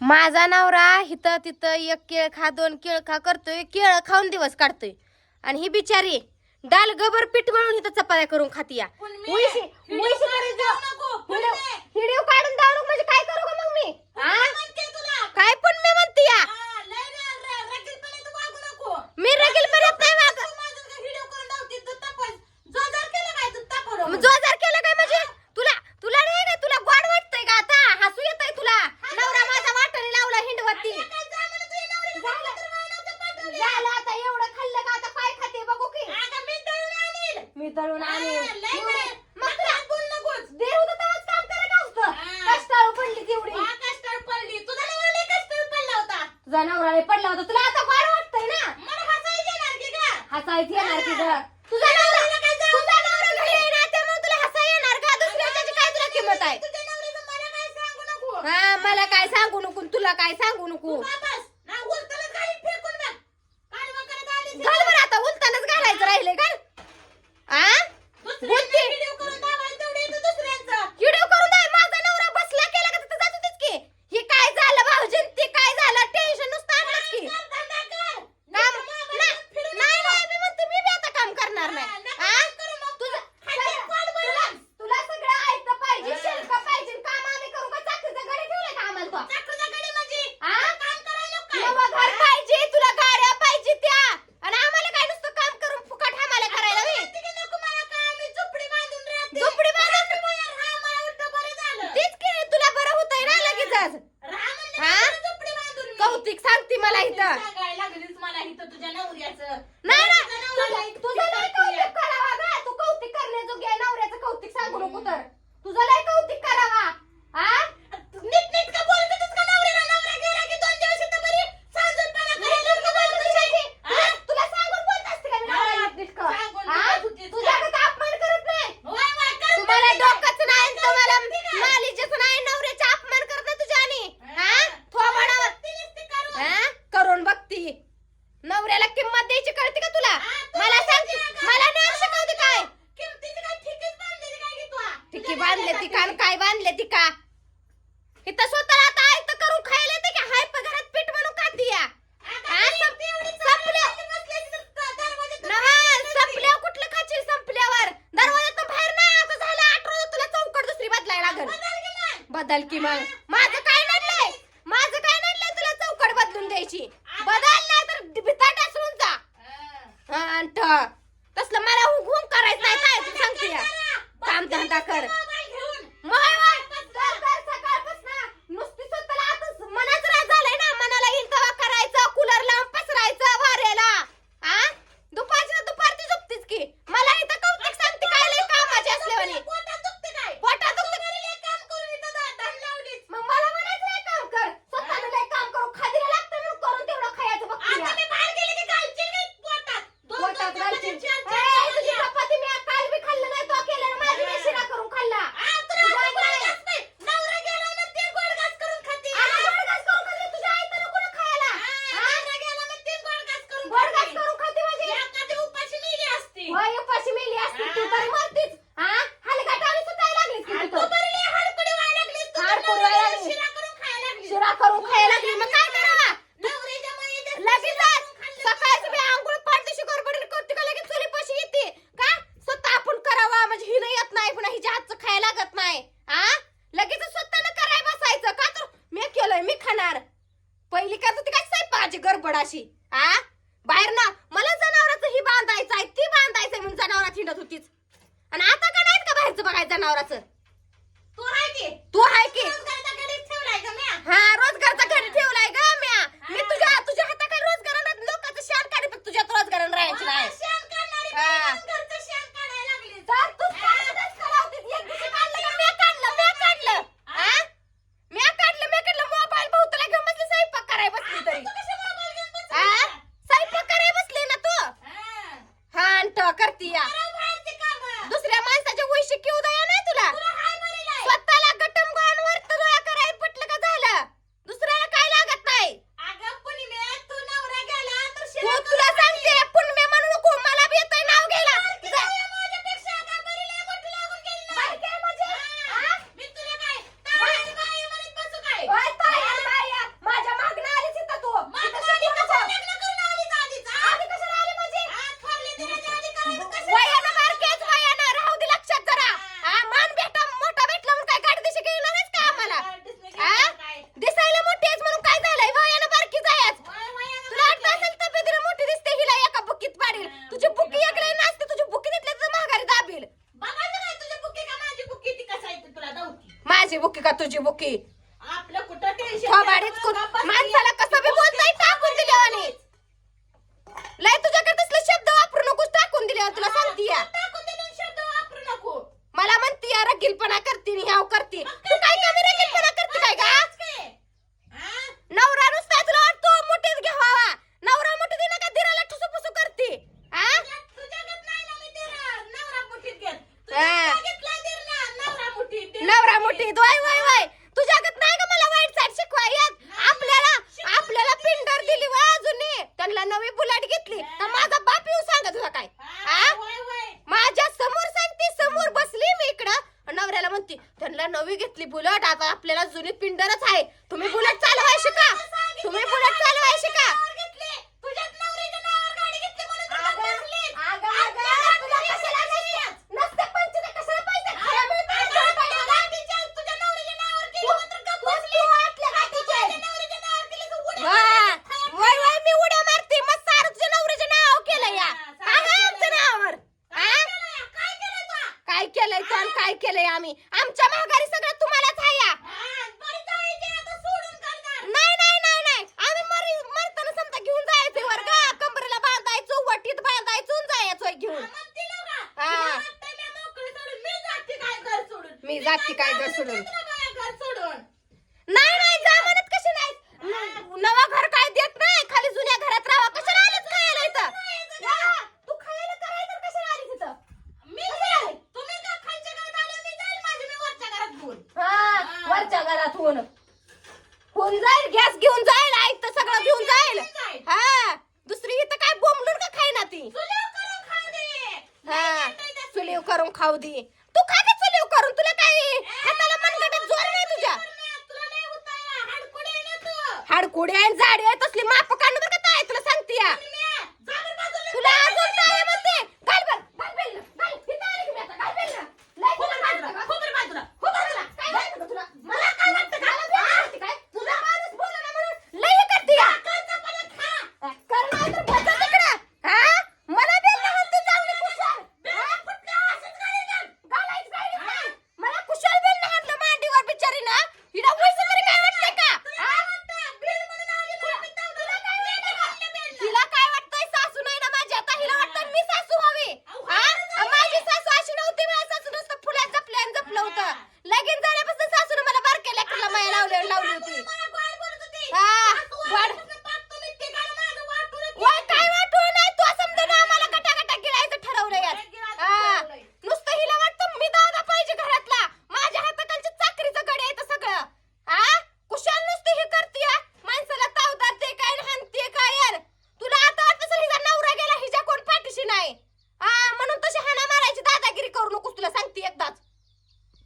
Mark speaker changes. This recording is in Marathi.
Speaker 1: माझा नवरा हिथं तिथं एक केळ खा दोन केळ खा करतोय केळ खाऊन दिवस काढतोय. आणि ही बिचारी डाल गबर पीठ म्हणून इथं चपात्या करून खाती या.
Speaker 2: काढून
Speaker 1: म्हणजे काय करू मग मी? भाकरी तळून आणि पडला
Speaker 2: होता.
Speaker 1: तुला आता फार ना? हसायची येणार की किंमत आहे? हा मला काय सांगू नको तुला काय सांगू नको. घाल आता घालायचं राहिले का काल काय बांधले ती का?
Speaker 2: हे तर
Speaker 1: स्वतःला आता आयत करून खायला ते की हाय पगारात पीठ म्हणून का या. संपल्यावर आता झालं तुला चौकट दुसरी बदलाय
Speaker 2: बदल की मग.
Speaker 1: माझं काय नडलंय? माझं काय नडलंय तुला चौकट बदलून द्यायची? बदल तर भिता टासळून जा. तसलं मला हुकूम करायचं नाही काय सांगते काम धंदा कर. Має らしい。करती या. दुसऱ्या माणसाच्या वैशिक उदया नाही तुला तुझी बुकी
Speaker 2: आपलं कुठं टेन्शन
Speaker 1: थोबाडीच कुठ- माणसाला कसं बी टाकून दिल्यावानी लय तुझ्याकडे तसले शब्द वापरू नकोस टाकून दिल्यावर तुला सांगती या
Speaker 2: टाकून दिलेले शब्द वापरू नको?
Speaker 1: मला म्हणती या रगीलपणा करते आणि ह्याव करते. तू काय कमी रगीलपणा करते काय का
Speaker 2: आज काय? हा?
Speaker 1: नवरा नुसता तुला वाटतो मोठीच घ्यावा नवरा मोठी दिना का दिराला ठुसू फुसू करते हा
Speaker 2: तुझ्या- तुझ्याकडे नाही ना मी दिरा, नवरा मुठीत घेत.
Speaker 1: हा.
Speaker 2: तुझ्या घेतला दिरला, नवरा मुठीत. दिरला
Speaker 1: नवरा
Speaker 2: मुठीत.
Speaker 1: मोठी वय वय वय तुझ्याकडे नाही का मला वाईट साईड शिकवा येत आपल्याला आपल्याला पिंडर दिली वय अजून त्यांना नवी बुलेट घेतली तर माझा बाप येऊ सांगा तुला काय
Speaker 2: हा,
Speaker 1: हा
Speaker 2: होय, होय.
Speaker 1: माझ्यासमोर सांगते समोर बसली मी इकडं नवऱ्याला म्हणते त्यांना नवी बुलेट आता आपल्याला जुनी पिंडरच आहे. तुम्ही बुलेट चालवाय शिका. तुम्ही बुलेट चालवाय शिका
Speaker 2: नावावर घेतली. तुझ्याच नवऱ्याच्या नावावर गाडी घेतली म्हणून तुला
Speaker 1: अगं,
Speaker 2: बसलीस.
Speaker 1: अगं,
Speaker 2: आज
Speaker 1: अगं,
Speaker 2: त्या
Speaker 1: तुला
Speaker 2: गाडीच्या
Speaker 1: कशाला
Speaker 2: पैसे
Speaker 1: नसते? नसते पंच तर कशाला पैसे
Speaker 2: अरे,
Speaker 1: खायला मिळतात?
Speaker 2: अगं,
Speaker 1: तुला काय
Speaker 2: त्या
Speaker 1: झालं?
Speaker 2: गाडीच्या तुझ्या नवऱ्याच्या नावावर केली
Speaker 1: तू-
Speaker 2: म्हणून गप्प
Speaker 1: तू-
Speaker 2: बसली.
Speaker 1: तू आतल्या
Speaker 2: आता
Speaker 1: गाडीच्या
Speaker 2: माझ्या नवऱ्याच्या नावावर केली तर उड्या
Speaker 1: वा,
Speaker 2: मारली.
Speaker 1: वय वय मी उड्या मारते मग सारं तुझ्या नवऱ्याच्या नाव केलं या
Speaker 2: हा,
Speaker 1: काय
Speaker 2: सारं
Speaker 1: आहे आमच्या
Speaker 2: केलंय.
Speaker 1: नावावर
Speaker 2: काय
Speaker 1: हा?
Speaker 2: केलंय? काय केलंय तू?
Speaker 1: काय केलंय तर आणि काय केलंय आम्ही आमच्या माघारी सगळं तुम्हालाच आहे या
Speaker 2: हा, बरं जायचे आता सोडून करणार.
Speaker 1: नाही नाही नाही नाही आम्ही मरी मरताना समजा घेऊन जायचंय वर का कंबरेला बांधायचो वटीत बांधायचो आणि जायचोय घेऊन
Speaker 2: हा, म्हणते ना का?
Speaker 1: हा.
Speaker 2: तुला वाटतंय मी मोकळी सोडून, मी जाते काय घर सोडून.
Speaker 1: मी जाते काय घर सोडून.
Speaker 2: घर.
Speaker 1: नाही नाही जा म्हणत कशी नाही नवा घर काय देत नाही? खाली जुन्या घरात राहा कशाला आलीच खायला इथं? तू खायला करायचं तर कशाला आलीस इथं?
Speaker 2: मी जाईल. तुम्ही का खालच्या घरात आले, मी जाईल माझी मी वरच्या घरात घेऊन.
Speaker 1: हा वरच्या घरात होऊन होऊन जाईल? गॅस घेऊन जाईल आई तर सगळं घेऊन जाईल. हा. दुसरी इथं काय बोंबलून का खाईना ती?
Speaker 2: चुलीवर करून खाऊ दे.
Speaker 1: हा. चुलीव करून खाऊ दे. तू खा का चुलीव करून तुला काय हाताला मनगटात जोर नाही तुझ्या
Speaker 2: तुला लय होतंय, हाडकुडे आहे ना झाड
Speaker 1: हाडकुडी आणि जाडी आहे तसली माप काढणं बरं का ताई तुला सांगते या.